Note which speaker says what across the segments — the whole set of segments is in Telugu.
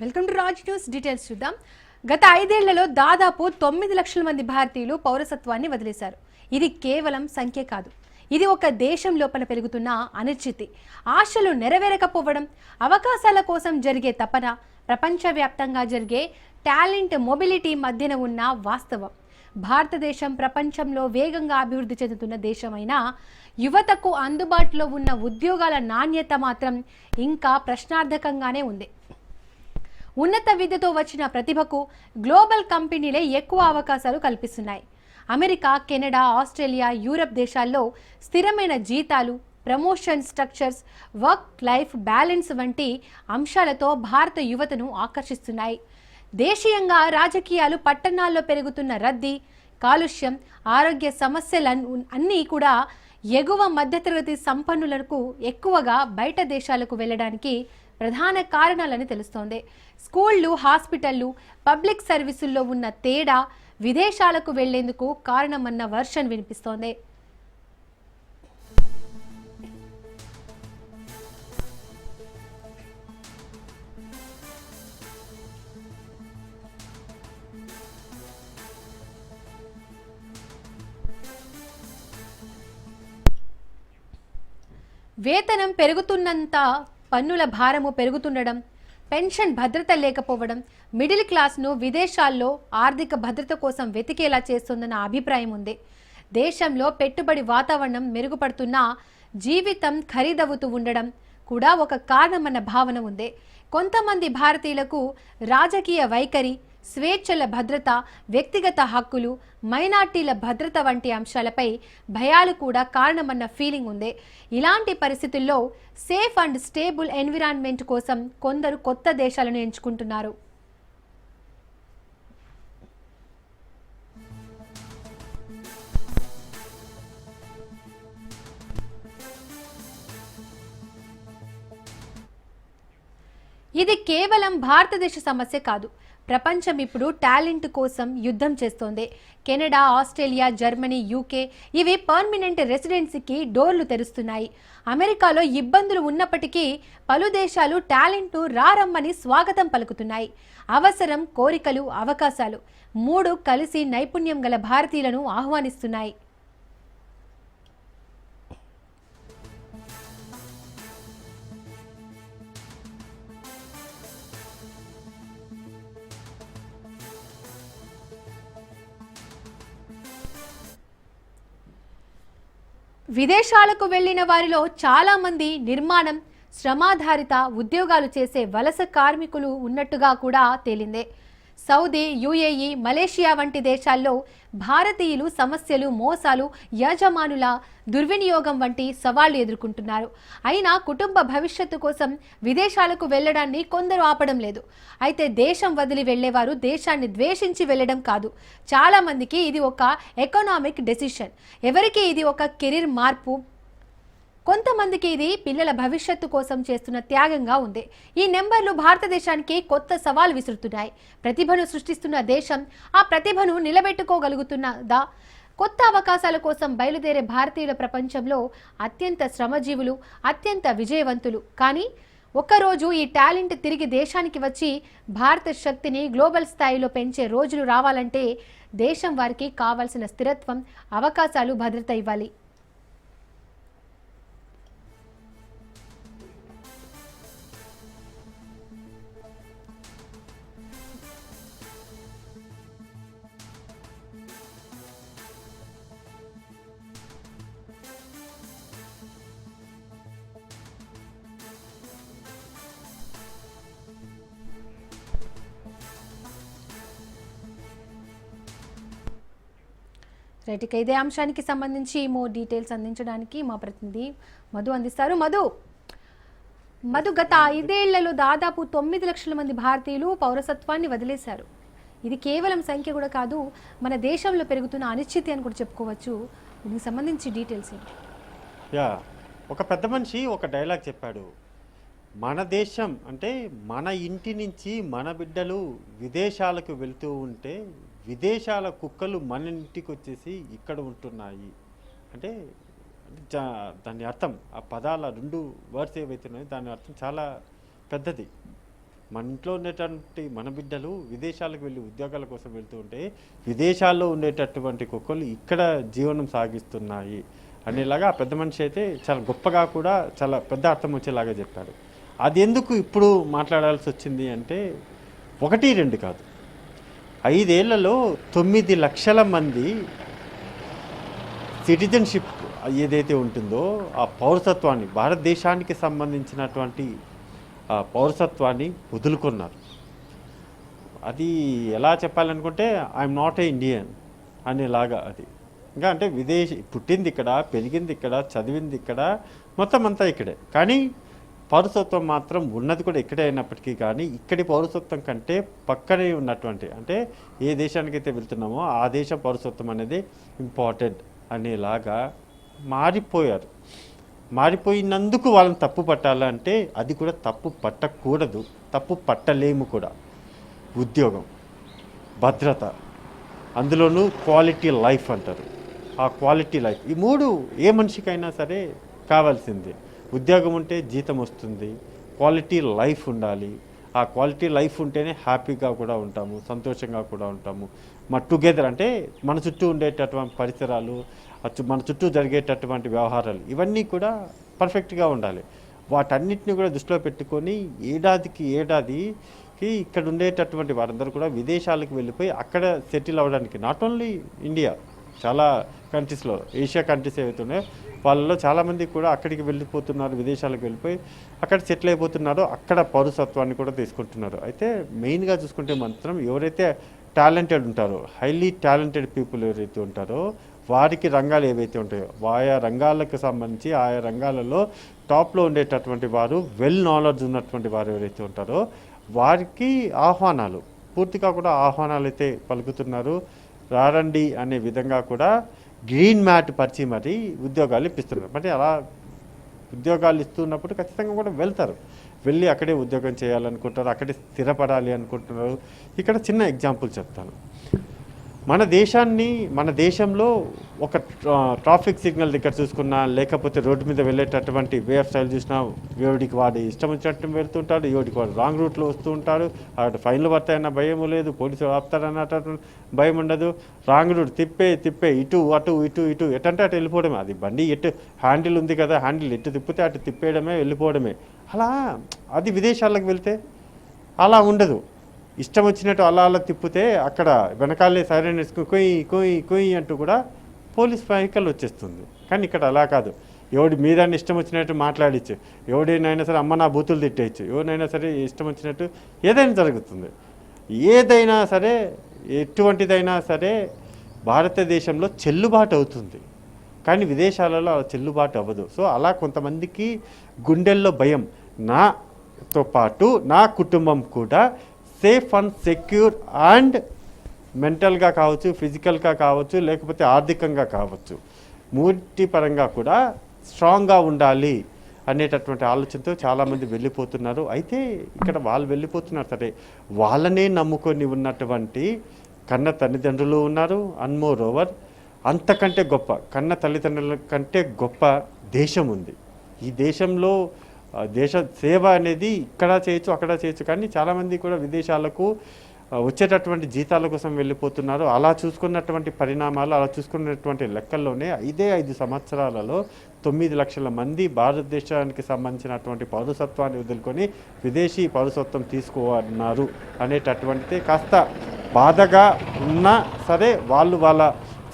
Speaker 1: Welcome to Raj news details చూద్దాం. గత ఐదేళ్ళలో దాదాపు తొమ్మిది లక్షల మంది భారతీయులు పౌరసత్వాన్ని వదిలేశారు. ఇది కేవలం సంఖ్య కాదు. ఇది ఒక దేశం లోపల పెరుగుతున్న అనిశ్చితి. ఆశలు నెరవేరకపోవడం అవకాశాల కోసం జరిగే తపన ప్రపంచవ్యాప్తంగా జరిగే టాలెంట్ మొబిలిటీ మధ్యన ఉన్న వాస్తవం. భారతదేశం ప్రపంచంలో వేగంగా అభివృద్ధి చెందుతున్న దేశమైనా యువతకు అందుబాటులో ఉన్న ఉద్యోగాల నాణ్యత మాత్రం ఇంకా ప్రశ్నార్థకంగానే ఉంది. ఉన్నత విద్యతో వచ్చిన ప్రతిభకు గ్లోబల్ కంపెనీలే ఎక్కువ అవకాశాలు కల్పిస్తున్నాయి. అమెరికా కెనడా ఆస్ట్రేలియా యూరప్ దేశాల్లో స్థిరమైన జీతాలు promotion structures work life balance వంటి అంశాలతో భారత యువతను ఆకర్షిస్తున్నాయి. దేశీయంగా రాజకీయాలు పట్టణాల్లో పెరుగుతున్న రద్దీ కాలుష్యం ఆరోగ్య సమస్యలు అన్నీ కూడా ఎగువ మధ్యతరగతి సంపన్నులకు ఎక్కువగా బయట దేశాలకు వెళ్ళడానికి ప్రధాన కారణాలని తెలుస్తోంది. స్కూళ్ళు హాస్పిటళ్ళు పబ్లిక్ సర్వీసుల్లో ఉన్న తేడా విదేశాలకు వెళ్ళేందుకు కారణమన్న వర్షన్ వినిపిస్తోంది. వేతనం పెరుగుతున్నంత పన్నుల భారము పెరుగుతుండడం పెన్షన్ భద్రత లేకపోవడం మిడిల్ క్లాస్ను విదేశాల్లో ఆర్థిక భద్రత కోసం వెతికేలా చేస్తుందన్న అభిప్రాయం ఉంది. దేశంలో పెట్టుబడి వాతావరణం మెరుగుపడుతున్నా జీవితం ఖరీదవుతూ ఉండడం కూడా ఒక కారణమన్న భావన ఉంది. కొంతమంది భారతీయులకు రాజకీయ వైఖరి స్వేచ్ఛల భద్రత వ్యక్తిగత హక్కులు మైనార్టీల భద్రత వంటి అంశాలపై భయాలు కూడా కారణమన్న ఫీలింగ్ ఉంది. ఇలాంటి పరిస్థితుల్లో సేఫ్ అండ్ స్టేబుల్ ఎన్విరాన్మెంట్ కోసం కొందరు కొత్త దేశాలను ఎంచుకుంటున్నారు. ఇది కేవలం భారతదేశ సమస్య కాదు. ప్రపంచం ఇప్పుడు టాలెంట్ కోసం యుద్ధం చేస్తోంది. కెనడా ఆస్ట్రేలియా జర్మనీ యూకే ఇవి పర్మనెంట్ రెసిడెన్సీకి డోర్లు తెరుస్తున్నాయి. అమెరికాలో ఇబ్బందులు ఉన్నప్పటికీ పలు దేశాలు టాలెంట్ను రారమ్మని స్వాగతం పలుకుతున్నాయి. అవసరం కోరికలు అవకాశాలు మూడు కలిసి నైపుణ్యం గల భారతీయులను ఆహ్వానిస్తున్నాయి. విదేశాలకు వెళ్ళిన వారిలో చాలామంది నిర్మాణం శ్రమాధారిత ఉద్యోగాలు చేసే వలస కార్మికులు ఉన్నట్టుగా కూడా తేలిందే. సౌదీ యుఏఈ మలేషియా వంటి దేశాల్లో భారతీయులు సమస్యలు మోసాలు యజమానుల దుర్వినియోగం వంటి సవాళ్ళు ఎదుర్కొంటున్నారు. అయినా కుటుంబ భవిష్యత్తు కోసం విదేశాలకు వెళ్ళడాన్ని కొందరు ఆపడం లేదు. అయితే దేశం వదిలి వెళ్ళేవారు దేశాన్ని ద్వేషించి వెళ్ళడం కాదు. చాలామందికి ఇది ఒక ఎకనామిక్ డెసిషన్ ఎవరికి ఇది ఒక కెరీర్ మార్పు? కొంతమందికి ఇది పిల్లల భవిష్యత్తు కోసం చేస్తున్న త్యాగంగా ఉంది. ఈ నెంబర్లు భారతదేశానికి కొత్త సవాల్ విసురుతున్నాయి. ప్రతిభను సృష్టిస్తున్న దేశం ఆ ప్రతిభను నిలబెట్టుకోగలుగుతున్నదా? కొత్త అవకాశాల కోసం బయలుదేరే భారతీయుల ప్రపంచంలో అత్యంత శ్రమజీవులు అత్యంత విజయవంతులు. కానీ ఒక్కరోజు ఈ టాలెంట్ తిరిగి దేశానికి వచ్చి భారత శక్తిని గ్లోబల్ స్థాయిలో పెంచే రోజులు రావాలంటే దేశం వారికి కావాల్సిన స్థిరత్వం అవకాశాలు భద్రత ఇవ్వాలి. రైట్ ఇక ఇదే అంశానికి సంబంధించి మోర్ డీటెయిల్స్ అందించడానికి మా ప్రతినిధి మధు అందిస్తారు. మధు మధు గత ఐదేళ్ళలో దాదాపు తొమ్మిది లక్షల మంది భారతీయులు పౌరసత్వాన్ని వదిలేశారు. ఇది కేవలం సంఖ్య కూడా కాదు మన దేశంలో పెరుగుతున్న అనిశ్చితి అని కూడా చెప్పుకోవచ్చు. దీనికి సంబంధించి డీటెయిల్స్ ఏంటి?
Speaker 2: యా ఒక పెద్ద మనిషి ఒక డైలాగ్ చెప్పాడు. మన దేశం అంటే మన ఇంటి నుంచి మన బిడ్డలు విదేశాలకు వెళ్తూ ఉంటే విదేశాల కుక్కలు మన ఇంటికి వచ్చేసి ఇక్కడ ఉంటున్నాయి. అంటే దాని అర్థం ఆ పదాల రెండు వర్డ్స్ ఏవైతే ఉన్నాయో దాని అర్థం చాలా పెద్దది. మన ఇంట్లో ఉండేటువంటి మన బిడ్డలు విదేశాలకు వెళ్ళి ఉద్యోగాల కోసం వెళ్తూ ఉంటే విదేశాల్లో ఉండేటటువంటి కుక్కలు ఇక్కడ జీవనం సాగిస్తున్నాయి అనేలాగా ఆ పెద్ద మనిషి అయితే చాలా గొప్పగా కూడా చాలా పెద్ద అర్థం వచ్చేలాగా చెప్పాడు. అది ఎందుకు ఇప్పుడు మాట్లాడాల్సి వచ్చింది అంటే ఒకటి రెండు కాదు. ఐదేళ్ళలో తొమ్మిది లక్షల మంది సిటిజన్షిప్ ఏదైతే ఉంటుందో ఆ పౌరసత్వాన్ని భారతదేశానికి సంబంధించినటువంటి ఆ పౌరసత్వాన్ని వదులుకున్నారు. అది ఎలా చెప్పాలనుకుంటే ఐఎమ్ నాట్ ఏ ఇండియన్ అనేలాగా అది. ఇంకా అంటే విదేశీ పుట్టింది ఇక్కడ పెరిగింది ఇక్కడ చదివింది ఇక్కడ మొత్తం అంతా ఇక్కడే. కానీ పౌరసత్వం మాత్రం ఉన్నది కూడా ఇక్కడే అయినప్పటికీ కానీ ఇక్కడి పౌరసత్వం కంటే పక్కనే ఉన్నటువంటి అంటే ఏ దేశానికైతే వెళ్తున్నామో ఆ దేశ పౌరసత్వం అనేది ఇంపార్టెంట్ అనేలాగా మారిపోయారు. మారిపోయినందుకు వాళ్ళని తప్పు పట్టాలంటే అది కూడా తప్పు పట్టకూడదు తప్పు పట్టలేము కూడా. ఉద్యోగం భద్రత అందులోనూ క్వాలిటీ లైఫ్ అంటారు. ఆ క్వాలిటీ లైఫ్ ఈ మూడు ఏ మనిషికైనా సరే కావాల్సిందే. ఉద్యోగం ఉంటే జీతం వస్తుంది క్వాలిటీ లైఫ్ ఉండాలి. ఆ క్వాలిటీ లైఫ్ ఉంటేనే హ్యాపీగా కూడా ఉంటాము సంతోషంగా కూడా ఉంటాము. మా టుగెదర్ అంటే మన చుట్టూ ఉండేటటువంటి పరిసరాలు మన చుట్టూ జరిగేటటువంటి వ్యవహారాలు ఇవన్నీ కూడా పర్ఫెక్ట్గా ఉండాలి. వాటన్నిటిని కూడా దృష్టిలో పెట్టుకొని ఏడాదికి ఏడాదికి ఇక్కడ ఉండేటటువంటి వారందరూ కూడా విదేశాలకు వెళ్ళిపోయి అక్కడ సెటిల్ అవ్వడానికి నాట్ ఓన్లీ ఇండియా చాలా కంట్రీస్లో ఏషియా కంట్రీస్ ఏవైతే ఉన్నాయో వాళ్ళలో చాలామంది కూడా అక్కడికి వెళ్ళిపోతున్నారు విదేశాలకు వెళ్ళిపోయి అక్కడ సెటిల్ అయిపోతున్నారో అక్కడ పౌరసత్వాన్ని కూడా తీసుకుంటున్నారు. అయితే మెయిన్గా చూసుకుంటే మాత్రం ఎవరైతే టాలెంటెడ్ ఉంటారో హైలీ టాలెంటెడ్ పీపుల్ ఎవరైతే ఉంటారో వారికి రంగాలు ఏవైతే ఉంటాయో ఆయా రంగాలకు సంబంధించి ఆయా రంగాలలో టాప్లో ఉండేటటువంటి వారు వెల్ నాలెడ్జ్ ఉన్నటువంటి వారు ఎవరైతే ఉంటారో వారికి ఆహ్వానాలు పూర్తిగా కూడా ఆహ్వానాలు అయితే పలుకుతున్నారు. రారండి అనే విధంగా కూడా గ్రీన్ మ్యాట్ పరిచి మరి ఉద్యోగాలు ఇప్పిస్తున్నారు. అంటే అలా ఉద్యోగాలు ఇస్తున్నప్పుడు ఖచ్చితంగా కూడా వెళ్తారు. వెళ్ళి అక్కడే ఉద్యోగం చేయాలనుకుంటారు అక్కడే స్థిరపడాలి అనుకుంటున్నారు. ఇక్కడ చిన్న ఎగ్జాంపుల్ చెప్తాను. మన దేశాన్ని మన దేశంలో ఒక ట్రాఫిక్ సిగ్నల్ దగ్గర చూసుకున్నా లేకపోతే రోడ్డు మీద వెళ్ళేటటువంటి వే ఆఫ్ స్టైల్ చూసినా ఎవడికి వాడు ఇష్టం వచ్చినట్టు వెళ్తుంటాడు ఎవడికి వాడు రాంగ్ రూట్లో వస్తూ ఉంటాడు అక్కడ ఫైన్లు పడతాయన్న భయం లేదు పోలీసులు ఆపుతారన్నట్టు భయం ఉండదు. రాంగ్ రూట్ తిప్పే తిప్పే ఇటు అటు ఇటు ఇటు ఎటంటే అటు వెళ్ళిపోవడమే. అది బండి ఎటు హ్యాండిల్ ఉంది కదా హ్యాండిల్ ఎటు తిప్పితే అటు తిప్పేయడమే వెళ్ళిపోవడమే. అలా అది విదేశాలకు వెళ్తే అలా ఉండదు. ఇష్టం వచ్చినట్టు అలా అలా తిప్పితే అక్కడ వెనకాలే సైరన్ వేసుకుని కొయ్యి కొయ్యి కొయ్యి అంటూ కూడా పోలీస్ వెహికల్ వచ్చేస్తుంది. కానీ ఇక్కడ అలా కాదు. ఎవడి మీద ఇష్టం వచ్చినట్టు మాట్లాడచ్చు. ఎవడైనా సరే అమ్మ నా బూతులు తిట్టేయచ్చు. ఎవరినైనా సరే ఇష్టం వచ్చినట్టు ఏదైనా జరుగుతుంది. ఏదైనా సరే ఎటువంటిదైనా సరే భారతదేశంలో చెల్లుబాటు అవుతుంది. కానీ విదేశాలలో అలా చెల్లుబాటు అవ్వదు. సో అలా కొంతమందికి గుండెల్లో భయం. నాతో పాటు నా కుటుంబం కూడా సేఫ్ అండ్ సెక్యూర్ అండ్ మెంటల్గా కావచ్చు ఫిజికల్గా కావచ్చు లేకపోతే ఆర్థికంగా కావచ్చు. మూర్తి పరంగా కూడా స్ట్రాంగ్గా ఉండాలి అనేటటువంటి ఆలోచనతో చాలామంది వెళ్ళిపోతున్నారు. అయితే ఇక్కడ వాళ్ళు వెళ్ళిపోతున్నారు. సరే వాళ్ళనే నమ్ముకొని ఉన్నటువంటి కన్న తల్లిదండ్రులు ఉన్నారు. అన్మోర్ ఓవర్ అంతకంటే గొప్ప కన్న తల్లిదండ్రుల కంటే గొప్ప దేశం ఉంది. ఈ దేశంలో దేశ సేవ అనేది ఇక్కడ చేయొచ్చు అక్కడ చేయొచ్చు. కానీ చాలామంది కూడా విదేశాలకు వచ్చేటటువంటి జీతాల కోసం వెళ్ళిపోతున్నారు. అలా చూసుకున్నటువంటి పరిణామాలు అలా చూసుకున్నటువంటి లెక్కల్లోనే ఐదే ఐదు సంవత్సరాలలో తొమ్మిది లక్షల మంది భారతదేశానికి సంబంధించినటువంటి పౌరసత్వాన్ని వదులుకొని విదేశీ పౌరసత్వం తీసుకోవన్నారు అనేటటువంటిది కాస్త బాధగా ఉన్నా సరే వాళ్ళు వాళ్ళ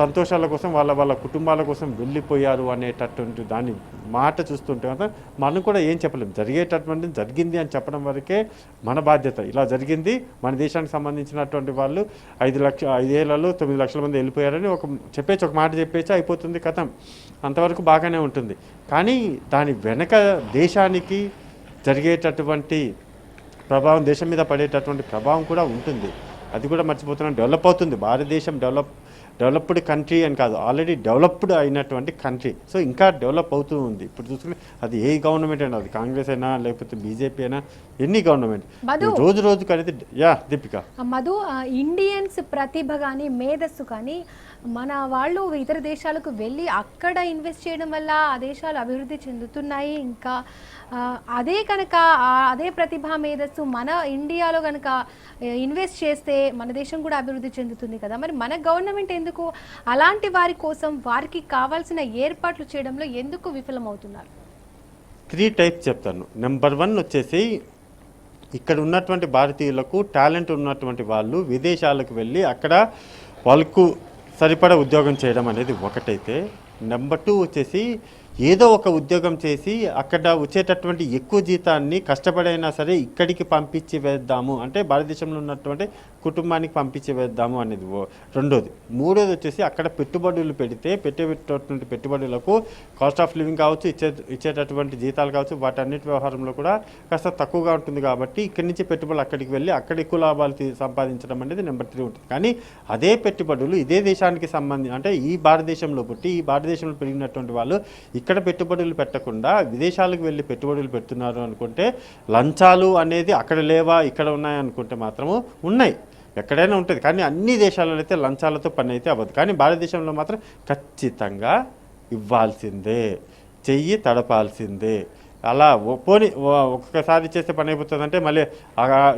Speaker 2: సంతోషాల కోసం వాళ్ళ వాళ్ళ కుటుంబాల కోసం వెళ్ళిపోయారు అనేటటువంటి దాని మాట చూస్తుంటే కదా మనం కూడా ఏం చెప్పలేం. జరిగేటటువంటి జరిగింది అని చెప్పడం వరకే మన బాధ్యత. ఇలా జరిగింది మన దేశానికి సంబంధించినటువంటి వాళ్ళు ఐదు లక్ష ఐదేళ్ళలో తొమ్మిది లక్షల మంది వెళ్ళిపోయారని ఒక చెప్పేసి ఒక మాట చెప్పేసి అయిపోతుంది కథం. అంతవరకు బాగానే ఉంటుంది. కానీ దాని వెనక దేశానికి జరిగేటటువంటి ప్రభావం దేశం మీద పడేటటువంటి ప్రభావం కూడా ఉంటుంది. అది కూడా మర్చిపోతున్నాం. డెవలప్ అవుతుంది. భారతదేశం డెవలప్ డెవలప్డ్ కంట్రీ అని కాదు ఆల్రెడీ డెవలప్డ్ అయినటువంటి కంట్రీ. సో ఇంకా డెవలప్ అవుతూ ఉంది. ఇప్పుడు చూసుకుంటే అది ఏ గవర్నమెంట్ అయినా అది కాంగ్రెస్ అయినా లేకపోతే బీజేపీ అయినా ఎన్ని గవర్నమెంట్. రోజు రోజుకు అనేది యా దీపిక.
Speaker 1: మధు ఇండియన్స్ ప్రతిభ కానీ మేధస్సు కానీ మన వాళ్ళు ఇతర దేశాలకు వెళ్ళి అక్కడ ఇన్వెస్ట్ చేయడం వల్ల ఆ దేశాలు అభివృద్ధి చెందుతున్నాయి. ఇంకా అదే కనుక అదే ప్రతిభ మేధస్సు మన ఇండియాలో కనుక ఇన్వెస్ట్ చేస్తే మన దేశం కూడా అభివృద్ధి చెందుతుంది కదా. మరి మన గవర్నమెంట్ ఎందుకు అలాంటి వారి కోసం వారికి కావాల్సిన ఏర్పాట్లు చేయడంలో ఎందుకు విఫలమవుతున్నారు?
Speaker 2: త్రీ టైప్స్ చెప్తాను. నెంబర్ వన్ వచ్చేసి ఇక్కడ ఉన్నటువంటి భారతీయులకు టాలెంట్ ఉన్నటువంటి వాళ్ళు విదేశాలకు వెళ్ళి అక్కడ వాళ్ళకు సరిపడా ఉద్యోగం చేయడం అనేది ఒకటైతే. నెంబర్ టూ వచ్చేసి ఏదో ఒక ఉద్యోగం చేసి అక్కడ వచ్చేటటువంటి ఎక్కువ జీతాన్ని కష్టపడైనా సరే ఇక్కడికి పంపించి వేద్దాము అంటే భారతదేశంలో ఉన్నటువంటి కుటుంబానికి పంపించి వేద్దాము అనేది రెండోది. మూడోది వచ్చేసి అక్కడ పెట్టుబడులు పెడితే పెట్టేటటువంటి పెట్టుబడులకు కాస్ట్ ఆఫ్ లివింగ్ కావచ్చు ఇచ్చే ఇచ్చేటటువంటి జీతాలు కావచ్చు వాటన్నిటి వ్యవహారంలో కూడా కాస్త తక్కువగా ఉంటుంది కాబట్టి ఇక్కడి నుంచి పెట్టుబడులు అక్కడికి వెళ్ళి అక్కడ ఎక్కువ లాభాలు సంపాదించడం అనేది నెంబర్ త్రీ ఉంటుంది. కానీ అదే పెట్టుబడులు ఇదే దేశానికి సంబంధించి అంటే ఈ భారతదేశంలో పుట్టి ఈ భారతదేశంలో పెరిగినటువంటి వాళ్ళు ఇక్కడ ఇక్కడ పెట్టుబడులు పెట్టకుండా విదేశాలకు వెళ్ళి పెట్టుబడులు పెడుతున్నారు అనుకుంటే లంచాలు అనేది అక్కడ లేవా ఇక్కడ ఉన్నాయనుకుంటే మాత్రము ఉన్నాయి. ఎక్కడైనా ఉంటుంది. కానీ అన్ని దేశాలలో అయితే లంచాలతో పని అయితే అవ్వదు. కానీ భారతదేశంలో మాత్రం ఖచ్చితంగా ఇవ్వాల్సిందే. చెయ్యి తడపాల్సిందే. అలా పోని ఒక్కొక్కసారి ఒక్కసారి చేస్తే పని అయిపోతుంది అంటే మళ్ళీ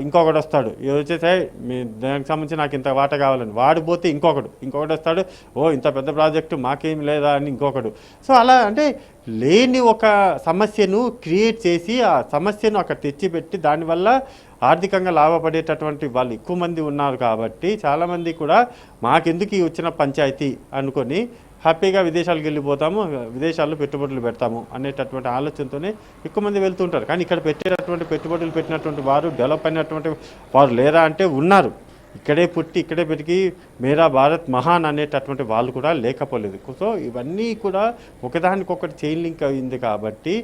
Speaker 2: ఇంకొకడు వస్తాడు. ఇది వచ్చేసి మీ దానికి సంబంధించి నాకు ఇంత వాట కావాలని. వాడు పోతే ఇంకొకడు. ఇంకొకటి వస్తాడు ఓ ఇంత పెద్ద ప్రాజెక్టు మాకేం లేదా? అని ఇంకొకడు. సో అలా అంటే లేని ఒక సమస్యను క్రియేట్ చేసి ఆ సమస్యను అక్కడ తెచ్చిపెట్టి దానివల్ల ఆర్థికంగా లాభపడేటటువంటి వాళ్ళు ఎక్కువ మంది ఉన్నారు కాబట్టి చాలామంది కూడా మాకెందుకు వచ్చిన పంచాయతీ? అనుకొని హ్యాపీగా విదేశాలకు వెళ్ళిపోతాము విదేశాల్లో పెట్టుబడులు పెడతాము అనేటటువంటి ఆలోచనతోనే ఎక్కువ మంది వెళ్తుంటారు. కానీ ఇక్కడ పెట్టేటటువంటి పెట్టుబడులు పెట్టినటువంటి వారు డెవలప్ అయినటువంటి వారు లేరా అంటే ఉన్నారు. ఇక్కడే పుట్టి ఇక్కడే పెరిగి మేరా భారత్ మహాన్ అనేటటువంటి వాళ్ళు కూడా లేకపోలేదు. సో ఇవన్నీ కూడా ఒకదానికొకటి చైన్ లింక్ అయింది కాబట్టి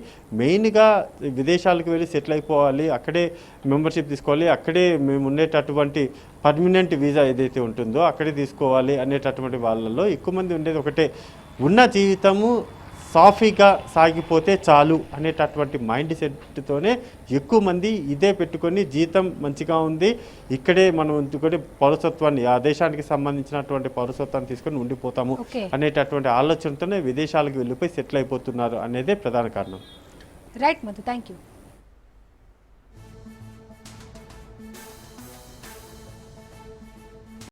Speaker 2: మెయిన్గా విదేశాలకు వెళ్ళి సెటిల్ అయిపోవాలి అక్కడే మెంబర్షిప్ తీసుకోవాలి అక్కడే మేము ఉండేటటువంటి పర్మనెంట్ వీసా ఏదైతే ఉంటుందో అక్కడే తీసుకోవాలి అనేటటువంటి వాళ్ళలో ఎక్కువ మంది ఉండేది ఒకటే. ఉన్న జీవితము సాఫీగా సాగిపోతే చాలు అనేటటువంటి మైండ్ సెట్తోనే ఎక్కువ మంది ఇదే పెట్టుకొని జీతం మంచిగా ఉంది. ఇక్కడే మనం ఉంచుకొని పౌరసత్వాన్ని ఆ దేశానికి సంబంధించినటువంటి పౌరసత్వాన్ని తీసుకొని ఉండిపోతాము అనేటటువంటి ఆలోచనతోనే విదేశాలకు వెళ్ళిపోయి సెటిల్ అయిపోతున్నారు అనేదే ప్రధాన కారణం.
Speaker 1: Right Madhu thank you